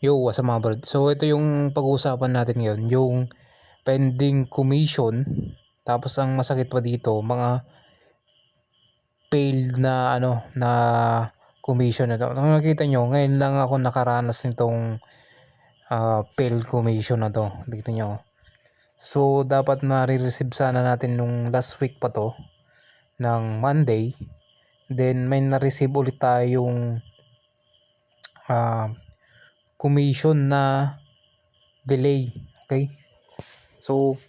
Yo, what's up mga brad? So ito yung pag-uusapan natin ngayon, yung pending commission. Tapos ang masakit pa dito, mga failed na ano na commission na to. Nakita nyo, ngayon lang ako nakaranas nitong uh, failed commission na to. Dito nyo. So dapat ma-receive sana natin nung last week pa to ng Monday. Then may na-receive ulit tayong uh, commission na delay. Okay? So,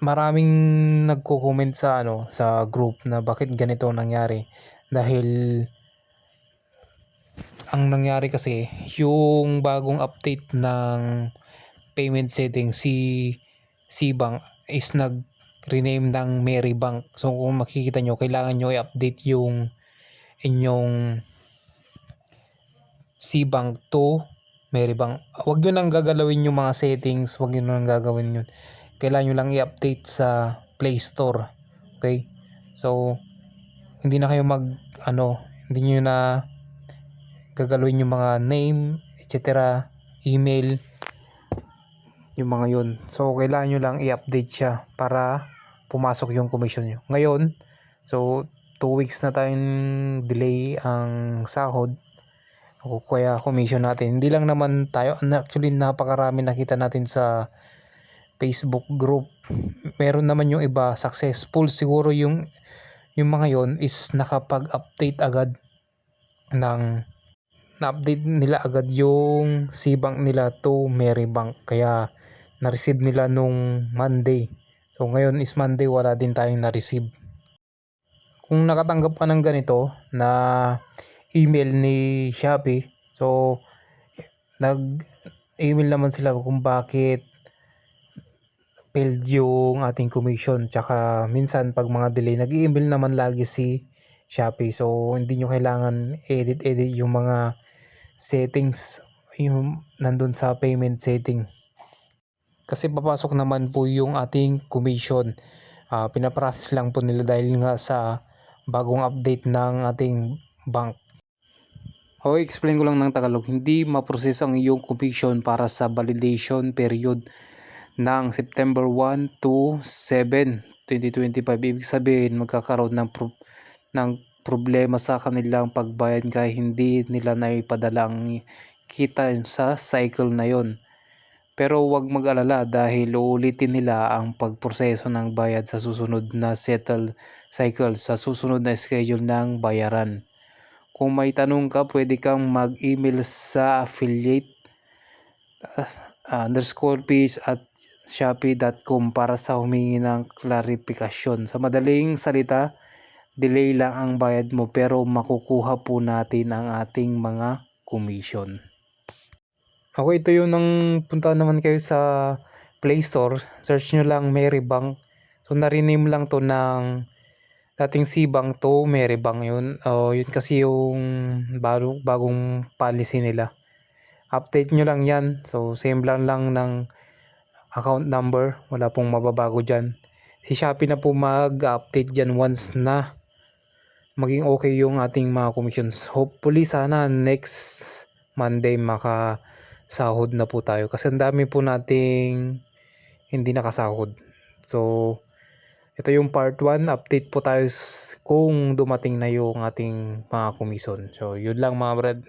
maraming nagko-comment sa ano sa group na bakit ganito nangyari dahil ang nangyari kasi yung bagong update ng payment setting si si is nag rename ng Mary Bank. So kung makikita nyo, kailangan nyo i-update yung inyong C-Bank to Marybank. Huwag nyo nang gagalawin yung mga settings. Huwag nyo nang gagawin yun. Kailangan nyo lang i-update sa Play Store. Okay? So, hindi na kayo mag, ano, hindi nyo na gagalawin yung mga name, etc. Email, yung mga yun. So, kailangan nyo lang i-update siya para pumasok yung commission nyo. Ngayon, so, 2 weeks na tayong delay ang sahod o kaya commission natin. Hindi lang naman tayo, actually napakarami nakita natin sa Facebook group. Meron naman yung iba successful siguro yung yung mga yon is nakapag-update agad ng na-update nila agad yung C-Bank nila to Marybank kaya na-receive nila nung Monday. So ngayon is Monday wala din tayong na-receive. Kung nakatanggap ka ng ganito na email ni Shopee. So, nag-email naman sila kung bakit failed yung ating commission. Tsaka minsan pag mga delay, nag-email naman lagi si Shopee. So, hindi nyo kailangan edit-edit yung mga settings yung nandun sa payment setting. Kasi papasok naman po yung ating commission. Uh, pinaprocess lang po nila dahil nga sa bagong update ng ating bank. O explain ko lang ng Tagalog, hindi ma-process ang iyong commission para sa validation period ng September 1 to 7, 2025. Ibig sabihin magkakaroon ng, pro- ng problema sa kanilang pagbayad kaya hindi nila naipadala ang kita sa cycle na yon. Pero huwag mag-alala dahil uulitin nila ang pagproseso ng bayad sa susunod na settle cycle sa susunod na schedule ng bayaran. Kung may tanong ka, pwede kang mag-email sa affiliate uh, underscore page at shopee.com para sa humingi ng klarifikasyon. Sa madaling salita, delay lang ang bayad mo pero makukuha po natin ang ating mga commission. Ako ito yung nang punta naman kayo sa Play Store, search nyo lang Marybank. So nariname lang to ng dating Sibang to Meribang yun. Oh, yun kasi yung bago, bagong policy nila. Update nyo lang yan. So, same lang lang ng account number. Wala pong mababago dyan. Si Shopee na po mag-update dyan once na maging okay yung ating mga commissions. Hopefully sana next Monday maka sahod na po tayo. Kasi ang dami po nating hindi nakasahod. So, ito yung part 1. Update po tayo kung dumating na yung ating mga komisyon. So, yun lang mga brad.